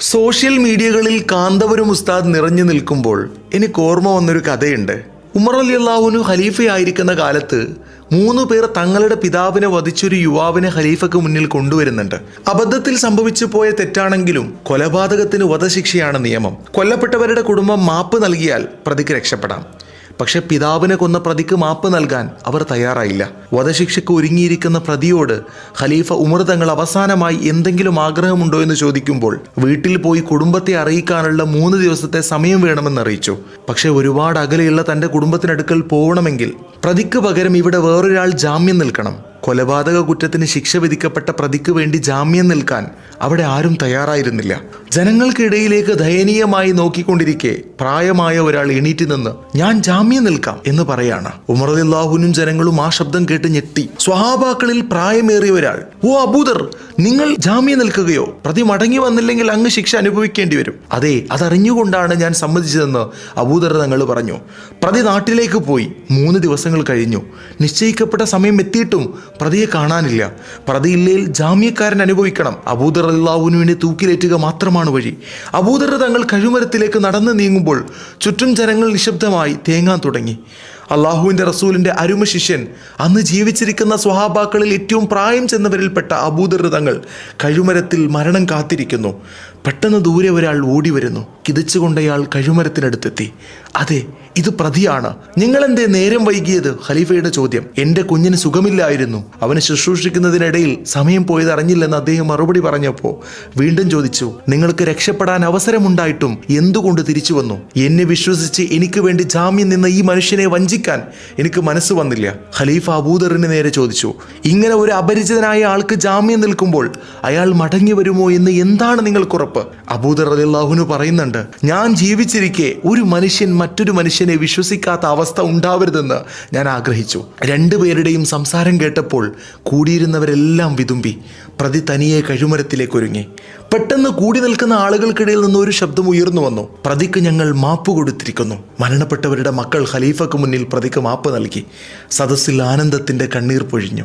Social മീഡിയകളിൽ കാന്തപുരം ഉസ്താദ് നിറഞ്ഞു നിൽക്കുമ്പോൾ എനിക്ക് ഓർമ്മ വന്നൊരു കഥയുണ്ട്. ഉമർ അലി അള്ളാഹുനു ഖലീഫയായിരിക്കുന്ന കാലത്ത് മൂന്ന് പേർ തങ്ങളുടെ പിതാവിനെ വധിച്ചൊരു യുവാവിനെ ഖലീഫക്ക് മുന്നിൽ കൊണ്ടുവരുന്നുണ്ട്. അബദ്ധത്തിൽ സംഭവിച്ചു പോയ തെറ്റാണെങ്കിലും കൊലപാതകത്തിന് വധശിക്ഷയാണ് നിയമം. കൊല്ലപ്പെട്ടവരുടെ കുടുംബം മാപ്പ് നൽകിയാൽ പ്രതിക്ക് രക്ഷപ്പെടാം. പക്ഷെ പിതാവിനെ കൊന്ന പ്രതിക്ക് മാപ്പ് നൽകാൻ അവർ തയ്യാറായില്ല. വധശിക്ഷയ്ക്ക് ഒരുങ്ങിയിരിക്കുന്ന പ്രതിയോട് ഖലീഫ ഉമർ തങ്ങൾ അവസാനമായി എന്തെങ്കിലും ആഗ്രഹമുണ്ടോ എന്ന് ചോദിക്കുമ്പോൾ വീട്ടിൽ പോയി കുടുംബത്തെ അറിയിക്കാനുള്ള മൂന്ന് ദിവസത്തെ സമയം വേണമെന്ന് അറിയിച്ചു. പക്ഷേ ഒരുപാട് അകലെയുള്ള തന്റെ കുടുംബത്തിനടുക്കൽ പോകണമെങ്കിൽ പ്രതിക്ക് പകരം ഇവിടെ വേറൊരാൾ ജാമ്യം നിൽക്കണം. കൊലപാതക കുറ്റത്തിന് ശിക്ഷ വിധിക്കപ്പെട്ട പ്രതിക്ക് വേണ്ടി ജാമ്യം നിൽക്കാൻ അവിടെ ആരും തയ്യാറായിരുന്നില്ല. ജനങ്ങൾക്കിടയിലേക്ക് ദയനീയമായി നോക്കിക്കൊണ്ടിരിക്കെ പ്രായമായ ഒരാൾ എണീറ്റ് നിന്ന് ഞാൻ ജാമ്യം നിൽക്കാം എന്ന് പറയാണ്. ഉമറുല്ലാഹുനും ജനങ്ങളും ആ ശബ്ദം കേട്ട് ഞെട്ടി. സ്വഹാബാക്കളിൽ പ്രായമേറിയ ഒരാൾ ഓ അബൂദർ നിങ്ങൾ ജാമ്യം നിൽക്കുകയോ? പ്രതി മടങ്ങി വന്നില്ലെങ്കിൽ അങ്ങ് ശിക്ഷ അനുഭവിക്കേണ്ടി വരും. അതെ അതറിഞ്ഞുകൊണ്ടാണ് ഞാൻ സമ്മതിച്ചതെന്ന് അബൂദർ തങ്ങൾ പറഞ്ഞു. പ്രതി നാട്ടിലേക്ക് പോയി. മൂന്ന് ദിവസങ്ങൾ കഴിഞ്ഞു. നിശ്ചയിക്കപ്പെട്ട സമയം എത്തിയിട്ടും പ്രതിയെ കാണാനില്ല. പ്രതിയില്ലേൽ ജാമ്യക്കാരൻ അനുഭവിക്കണം. അബൂദർ അള്ളാഹുനുവിനെ തൂക്കിലേറ്റുക മാത്രമാണ് വഴി. അബൂദർ തങ്ങൾ കഴിമരത്തിലേക്ക് നടന്നു നീങ്ങുമ്പോൾ ചുറ്റും ജനങ്ങൾ നിശബ്ദമായി തേങ്ങാൻ തുടങ്ങി. അള്ളാഹുവിന്റെ റസൂലിന്റെ അരുമ ശിഷ്യൻ അന്ന് ജീവിച്ചിരിക്കുന്ന സ്വഹാബാക്കളിൽ ഏറ്റവും പ്രായം ചെന്നവരിൽപ്പെട്ട അബൂദർ തങ്ങൾ കഴുമരത്തിൽ മരണം കാത്തിരിക്കുന്നു. പെട്ടെന്ന് ദൂരെ ഒരാൾ ഓടി വരുന്നു. കിതച്ചുകൊണ്ടയാൾ കഴുമരത്തിനടുത്തെത്തി. അതെ ഇത് പ്രതിയാണ്. നിങ്ങൾ എന്തേ നേരം വൈകിയത്? ഖലീഫയുടെ ചോദ്യം. എന്റെ കുഞ്ഞിന് സുഖമില്ലായിരുന്നു. അവനെ ശുശ്രൂഷിക്കുന്നതിനിടയിൽ സമയം പോയത് അറിഞ്ഞില്ലെന്ന് അദ്ദേഹം മറുപടി പറഞ്ഞപ്പോൾ വീണ്ടും ചോദിച്ചു നിങ്ങൾക്ക് രക്ഷപ്പെടാൻ അവസരമുണ്ടായിട്ടും എന്തുകൊണ്ട് തിരിച്ചു വന്നു? എന്നെ വിശ്വസിച്ച് എനിക്ക് വേണ്ടി ജാമ്യം നിന്ന ഈ മനുഷ്യനെ വഞ്ചിക്കാൻ എനിക്ക് മനസ്സ് വന്നില്ല. ഖലീഫ അബൂദറിന് നേരെ ചോദിച്ചു ഇങ്ങനെ ഒരു അപരിചിതനായ ആൾക്ക് ജാമ്യം നിൽക്കുമ്പോൾ അയാൾ മടങ്ങി വരുമോ എന്ന് എന്താണ് നിങ്ങൾക്കുറപ്പ് അബൂദർ അലിള്ളാഹുനു പറയുന്നുണ്ട് ഞാൻ ജീവിച്ചിരിക്കെ ഒരു മനുഷ്യൻ മറ്റൊരു മനുഷ്യനെ വിശ്വസിക്കാത്ത അവസ്ഥ ഉണ്ടാവരുതെന്ന് ഞാൻ ആഗ്രഹിച്ചു. രണ്ടുപേരുടെയും സംസാരം കേട്ടപ്പോൾ കൂടിയിരുന്നവരെല്ലാം വിതുമ്പി പ്രതി തനിയെ കഴുമരത്തിലേക്ക് ഒരുങ്ങി. പെട്ടെന്ന് കൂടി നിൽക്കുന്ന ആളുകൾക്കിടയിൽ നിന്ന് ഒരു ശബ്ദം ഉയർന്നു വന്നു. പ്രതിക്ക് ഞങ്ങൾ മാപ്പ് കൊടുത്തിരിക്കുന്നു. മരണപ്പെട്ടവരുടെ മക്കൾ ഖലീഫക്ക് മുന്നിൽ പ്രതിക്ക് മാപ്പ് നൽകി. സദസ്സിൽ ആനന്ദത്തിന്റെ കണ്ണീർ പൊഴിഞ്ഞു.